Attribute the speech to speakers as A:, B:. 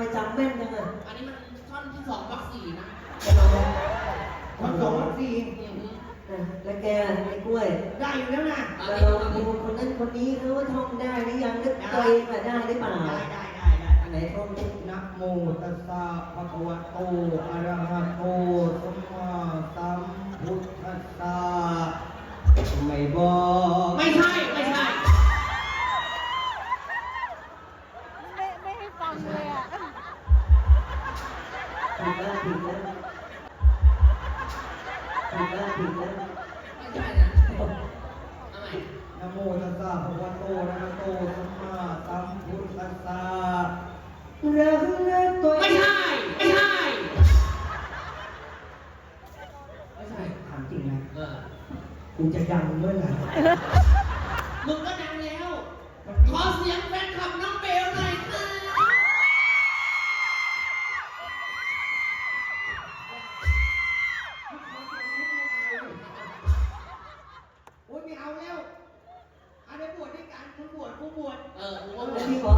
A: ไมจำแม่นจังอะ
B: อันนี้มันท่อนที่สองวักสี่นะ
C: ทำสองวักสี่อ
B: ะ
A: แล้วแกไอ้กล้วย
C: ได้แล้วนะ
B: แล้วมี
A: คนนั้นคนนี้เขาว่าท่องได้หรือยังกตัวเองมาได้หรือเปล่าได้
C: ได้ได้
A: ไนหนท่องดิ
C: นะโมตัสสะภะคะวะโตอะระหะโตสัมมาสัมพุทธัสสะไม่บอกไม่ใช่ไม่ใ
B: ช่ ไม่
A: ไม่ให้ฟ
B: ังเลย
A: อะผิดแล้วผิดแล้วผิดแล้วผิดแล้ว
B: ไม่ใช่นะเ
A: อาใหม
B: ่
C: นะโมตัสสะภะคะวะโตอะระหะโตสัมมาสัมพุทธัสสะ
A: ระหะโตไม่ใช
B: ่ไม่ใช่ไม่ใช่
C: ถามจริงนะ
B: เออ
C: กูจะดังเมื่อไหร่
B: มึงก็
C: ผู้บวชผู้บวช
B: เออกูก็บว
A: ช